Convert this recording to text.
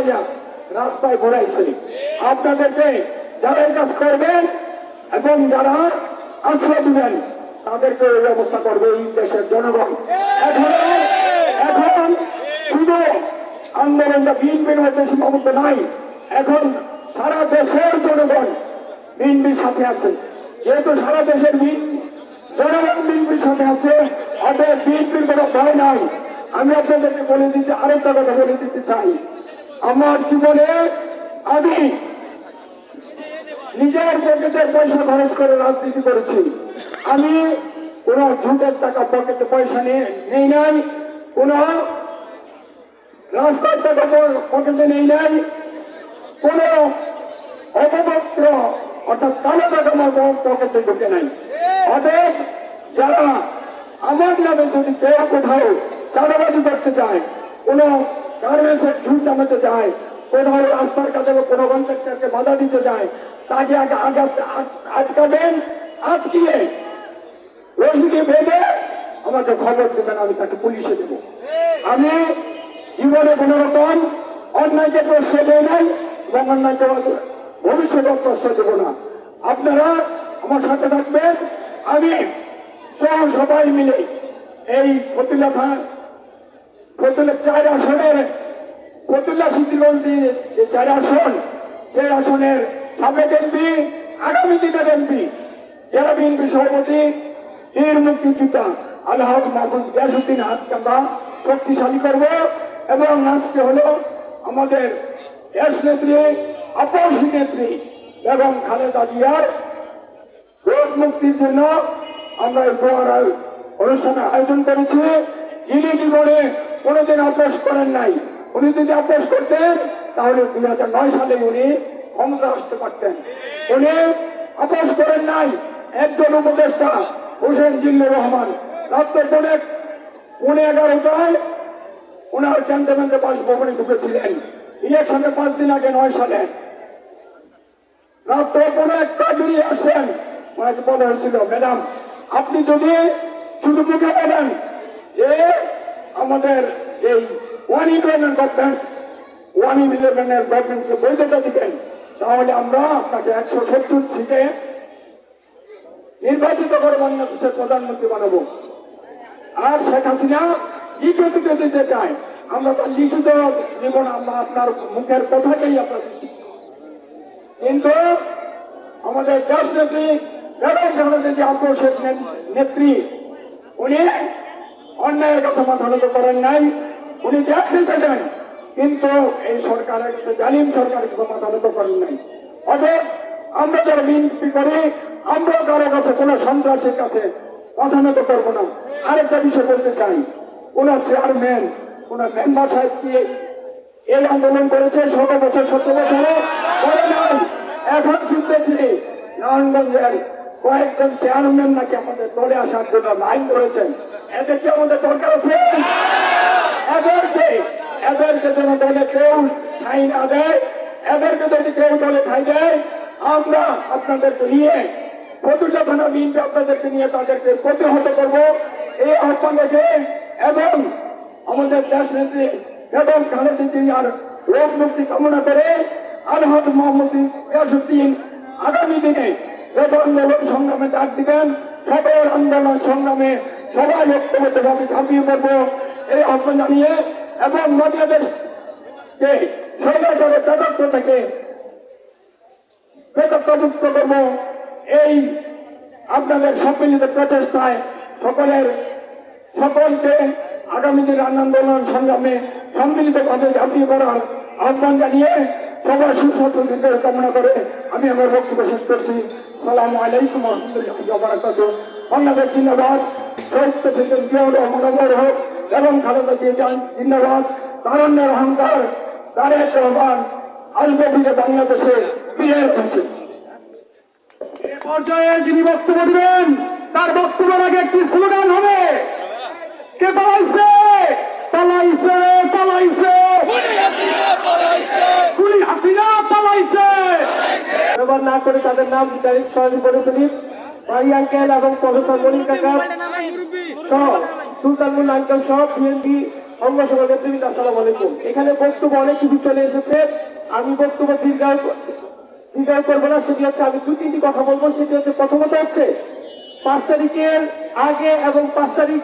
বানাইয়া রাস্তায় ঘোরাইছে। আপনাদেরকে যারা এই কাজ করবেন এবং যারা আশ্রয় দিবেন, তাদেরকে এই ব্যবস্থা করবে এই দেশের জনগণ। এখন এখন শুধু আন্দোলনটা বিএনপির মধ্যে সীমাবদ্ধ নাই, এখন সারা দেশের জনগণ বিএনপির সাথে আছে। যেহেতু সারা দেশের জনগণ বিএনপির সাথে আছে, অতএব বিএনপির কোনো ভয় নাই। আমি আপনাদেরকে বলে দিতে আরেকটা কথা বলে দিতে চাই। আমার জীবনে আমি নিজের পকেটের পয়সা খরচ করে রাজনীতি করেছি। আমি কোন ঝুঁকের টাকা পকেটে পয়সা নিয়ে নেই নাই। কোন রাস্তার টাকা পকেটে নেই নাই। কোন অপপত্র অর্থাৎ কালো টাকা আমার পকেটে ঢুকে নাই। অতএব যারা আমার নামে যদি কেউ কোথাও চাঁদাবাজি করতে চায়, কোন গার্মেন্টসের ঝুঁক নামাতে চায় কোথাও রাস্তার কাছে কোনো কন্ট্রাক্টরকে বাধা দিতে চায় তাকে আগে আগে আট- আটকাবেন, আটকিয়ে রশিদে বেঁধে আমাকে খবর দেবেন, আমি তাকে পুলিশে দেবো। আমি জীবনে কোন রকম অন্যায়কে প্রশ্রয় দেয় নাই এবং অন্যায়কে ভবিষ্যতে প্রশ্রয় দেবো না। আপনারা আমার সাথে থাকবেন, আমি সহ সবাই মিলে এই ফতুল্লা থানা ফতুল্লা চার আসনের ফতুল্লা সিদ্ধিগঞ্জ যে চার আসন, সেই আসনের সাবেক এমপি, আগামী দিনের এমপি জেলা বিএনপি সভাপতি বীর মুক্তিযোদ্ধা আলহাজ মাহমুদ গিয়াসুদ্দিন হাতকে আমরা শক্তিশালী করব এবং আজকে হলো আমাদের দেশ নেত্রী, আপসী নেত্রী বেগম খালেদা জিয়ার রোগ মুক্তির জন্য আমরা এই দোয়ার অনুষ্ঠানের আয়োজন করেছি। যিনি জীবনে কোনোদিন আপোষ করেন নাই। উনি যদি আপোষ করতেন, তাহলে দুই হাজার নয় সালে উনি ক্ষমতা আসতে পারতেন। উনি আপোষ করেন নাই। একজন উপদেষ্টা, হোসেন জিল্লুর রহমান। রাত্র পৌনে পৌনে এগারোটায় ওনার ক্যান্টনমেন্টে বাসভবনে ঢুকেছিলেন। ইলেকশনে পাঁচ দিন আগে, নয় সালে। রাত্র কোনো একটা বেরিয়ে আসেন। ওনাকে বলা হয়েছিল। ম্যাডাম, আপনি যদি শুধু মুখে বলেন আমাদের এই ওয়ান ইলেভেন গভর্নমেন্ট ওয়ান ইলেভেনের গভর্নমেন্টকে বৈধতা দিবেন, তাহলে আমরা আপনাকে একশো সত্তর সিটে নির্বাচিত করে বাংলাদেশের প্রধানমন্ত্রী বানাবো। আর শেখ হাসিনা লিখিত দিতে চায়, আমরা তো লিখিত নিব না, আমরা আপনার মুখের কথাকেই আমরা কিন্তু আমাদের দেশ নেত্রী বেগম খালেদা নেত্রী, উনি কাছে মাথা নত করেন নাই। উনি ত্যাগ দিতে দেন কিন্তু এই সরকারের জালিম সরকারের নত করেন নাই। অতএব আমরা যারা বিএনপি করি, আমরা কারও কাছে কোনো সন্ত্রাসের কাছে মাথা নত করব না। আরেকটা বিষয় বলতে চাই, ওনার চেয়ারম্যান ওনার মেম্বার সাহেব কি এই আন্দোলন করেছে ষোলো বছর সতেরো বছরে? এখন শুনতেছি, নারায়ণগঞ্জের কয়েকজন চেয়ারম্যান নাকি আমাদের দলে আসার জন্য লাইন করেছেন আমাদের দরকার আছে? যেন দলে কেউ ঠাই না দেয়? এদেরকে যদি কেউ দলে দেয়? আপনাদেরকে নিয়ে আপনাদেরকে নিয়ে তাদেরকে এই আমাদের দেশ রোগ মুক্তি কামনা করে আগামী দিনে যত আন্দোলন সংগ্রামে ডাক দিবেন। সকল আন্দোলন সংগ্রামে সবাই ঐক্যবদ্ধভাবে ঝাঁপিয়ে পড়ব এই আহ্বান জানিয়ে এবং বাংলাদেশকে স্বৈরাচারের তদন্ত থেকে বেতত্বমুক্ত করব এই আপনাদের সম্মিলিত প্রচেষ্টায় সকলের সকলকে আগামী দিনের আন্দোলন সংগ্রামে সম্মিলিতভাবে ঝাঁপিয়ে পড়ার আহ্বান জানিয়ে সবার সুস্বাস্থ্য দীর্ঘ কামনা করে আমি আমার বক্তব্য শেষ করছি সালাম আলাইকুম রহমতুল্লাহ বাংলাদেশ জিন্দাবাদ হোক এবং খালেদা তারণ্যের অহংকার রহমান আসবে বাংলাদেশে পর্যায়ে যিনি বক্তব্য দিবেন তার বক্তব্যের আগে একটি স্লোগান হবে কে পালাইছে পালাইছে পালাইছে খুনি হাসিনা পালাইছে না করে তাদের নাম ডাইরেক্ট সহজে করে তুলি ভাই আঙ্কেল এবং প্রফেসর মনির কাকা। সহ, সুলতান মুন আঙ্কেল সহ বিএনপি অঙ্গ সভা নেতৃবৃন্দ, আসসালাম আলাইকুম। এখানে বক্তব্য অনেক কিছু চলে এসেছে। আমি বক্তব্য দীর্ঘায়ু দীর্ঘায়ু করব না, সেটি হচ্ছে আমি দু তিনটি কথা বলব, সেটি হচ্ছে প্রথমত হচ্ছে পাঁচ তারিখের আগে এবং পাঁচ তারিখ